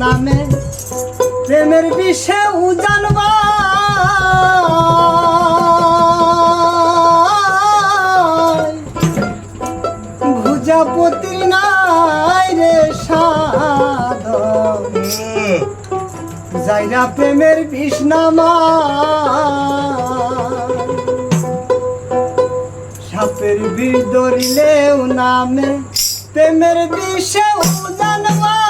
নামে প্রেমের বিষে জানবা ভুজাপতি নাই রে সাধন যাইরা প্রেমের বিষ্ণামা সাপের বিষ ধরিলেও নামে প্রেমের বিষে জানবা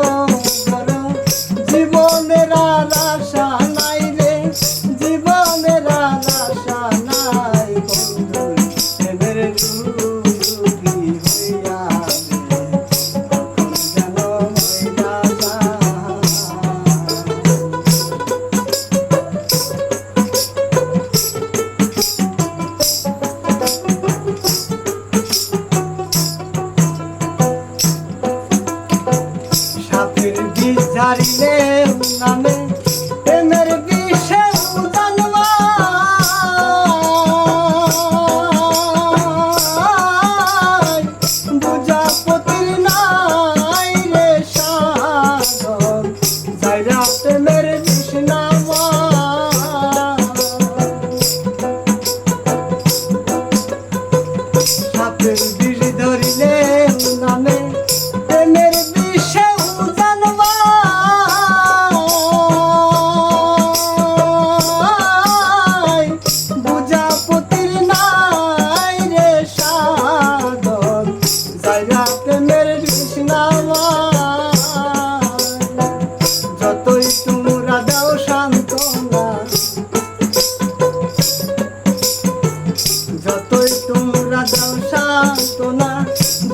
সান্ত্বনা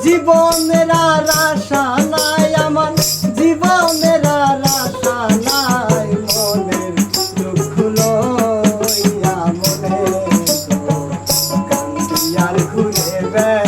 জীবনের আর আমার। জীবনের আর মনের দুঃখ লইয়া মনে আর ঘুরে বেড়াই